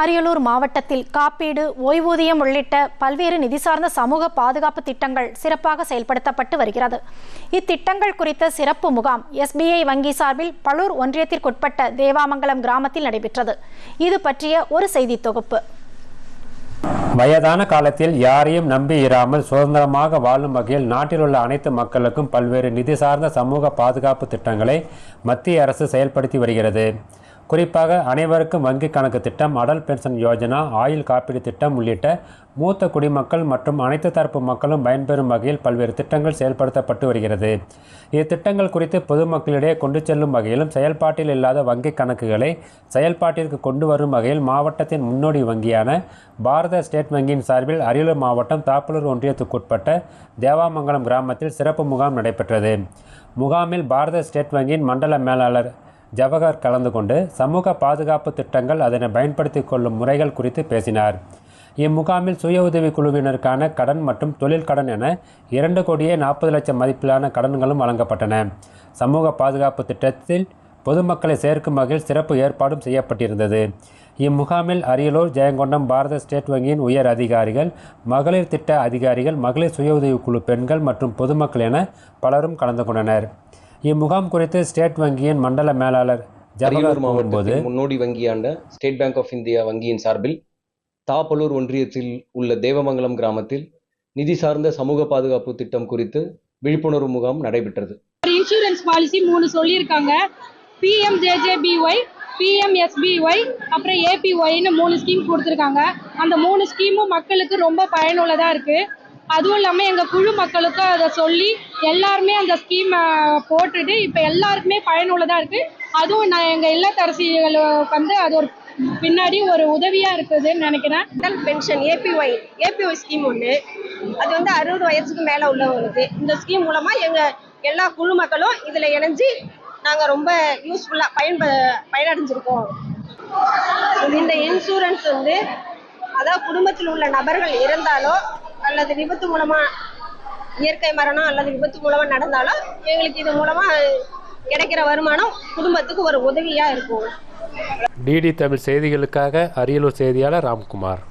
அரியலூர் மாவட்டத்தில் காப்பீடு ஓய்வூதியம் உள்ளிட்ட பல்வேறு நிதி சார்ந்த சமூக பாதுகாப்பு திட்டங்கள் சிறப்பாக செயல்படுத்தப்பட்டு வருகிறது. இத்திட்டங்கள் குறித்த சிறப்பு முகாம் எஸ்பிஐ வங்கி சார்பில் பழூர் ஒன்றியத்திற்குட்பட்ட தேவாமங்கலம் கிராமத்தில் நடைபெற்றது. இது பற்றிய ஒரு செய்தி தொகுப்பு. வயதான காலத்தில் யாரையும் நம்பி இராமல் சுதந்திரமாக வாழும் வகையில் நாட்டில் உள்ள அனைத்து மக்களுக்கும் பல்வேறு நிதி சார்ந்த சமூக பாதுகாப்பு திட்டங்களை மத்திய அரசு செயல்படுத்தி வருகிறது. குறிப்பாக அனைவருக்கும் வங்கி கணக்கு திட்டம் அடல் பென்ஷன் யோஜனா ஆயுள் காப்பீடு திட்டம் உள்ளிட்ட மூத்த குடிமக்கள் மற்றும் அனைத்து தரப்பு மக்களும் பயன்பெறும் வகையில் பல்வேறு திட்டங்கள் செயல்படுத்தப்பட்டு வருகிறது. இத்திட்டங்கள் குறித்து பொதுமக்களிடையே கொண்டு செல்லும் வகையிலும் செயல்பாட்டில் இல்லாத வங்கி கணக்குகளை செயல்பாட்டிற்கு கொண்டு வரும் வகையில் மாவட்டத்தின் முன்னோடி வங்கியான பாரத ஸ்டேட் வங்கியின் சார்பில் அரியலூர் மாவட்டம் தாப்பலூர் ஒன்றியத்துக்குட்பட்ட தேவாமங்கலம் கிராமத்தில் சிறப்பு முகாம் நடைபெற்றது. முகாமில் பாரத ஸ்டேட் வங்கியின் மண்டல மேலாளர் ஜவஹர் கலந்து கொண்டு சமூக பாதுகாப்பு திட்டங்கள் அதனை பயன்படுத்தி கொள்ளும் முறைகள் குறித்து பேசினார். இம்முகாமில் சுய உதவி குழுவினருக்கான கடன் மற்றும் தொழில் கடன் என இரண்டு கோடியே நாற்பது லட்சம் மதிப்பிலான கடன்களும் வழங்கப்பட்டன. சமூக பாதுகாப்பு திட்டத்தில் பொதுமக்களை சேர்க்கும் வகையில் சிறப்பு ஏற்பாடும் செய்யப்பட்டிருந்தது. இம்முகாமில் அரியலூர் ஜெயங்கொண்டம் பாரத ஸ்டேட் வங்கியின் உயர் அதிகாரிகள் மகளிர் திட்ட அதிகாரிகள் மகளிர் சுய உதவி குழு பெண்கள் மற்றும் பொதுமக்கள் என பலரும் கலந்து கொண்டனர். இம்முகாம் குறித்து ஸ்டேட் வங்கியின் மண்டல மேலாளர் ஜவஹர் மாவட்டத்தின் முன்னோடி வங்கியாண்ட ஸ்டேட் பேங்க் ஆஃப் இந்தியா வங்கியின் சார்பில் தாப்பலூர் ஒன்றியத்தில் உள்ள தேவமங்கலம் கிராமத்தில் நிதி சார்ந்த சமூக பாதுகாப்பு திட்டம் குறித்து விழிப்புணர்வு முகாம் நடைபெற்றது. இன்சூரன்ஸ் பாலிசி மூணு சொல்லியிருக்காங்க. பிஎம்ஜேஜேபிஒய் பிஎம்எஸ்பிஒய் அப்புறம் ஏபிஒய்னு மூணு ஸ்கீம் கொடுத்துருக்காங்க. அந்த மூணு ஸ்கீமும் மக்களுக்கு ரொம்ப பயனுள்ளதாக இருக்குது அதுவும் இல்லாமல் எங்கள் குழு மக்களுக்கும் அதை சொல்லி எல்லாருமே அந்த ஸ்கீமை போட்டுட்டு இப்போ எல்லாருக்குமே பயனுள்ளதாக இருக்குது அதுவும் நான் எங்கள் இல்லத்தரசிகளுக்கு வந்து அது ஒரு பின்னாடி ஒரு உதவியாக இருக்குதுன்னு நினைக்கிறேன். Atal pension APY APY scheme ஒன்று அது வந்து அறுபது வயசுக்கு மேலே உள்ளவங்களுக்கு. இந்த ஸ்கீம் மூலமாக எங்கள் எல்லா குழு மக்களும் இதில் இணைஞ்சு நாங்கள் ரொம்ப யூஸ்ஃபுல்லாக பயன்ப பயனடைஞ்சிருக்கோம். இந்த இன்சூரன்ஸ் வந்து அதாவது குடும்பத்தில் உள்ள நபர்கள் இறந்தாலோ அல்லது விபத்து மூலமாக இயற்கை மரணம் அல்லது விபத்து மூலமாக நடந்தாலும் எங்களுக்கு இது மூலமாக கிடைக்கிற வருமானம் குடும்பத்துக்கு ஒரு உதவியாக இருக்கும். டிடி தமிழ் செய்திகளுக்காக அரியலூர் செய்தியாளர் ராம்குமார்.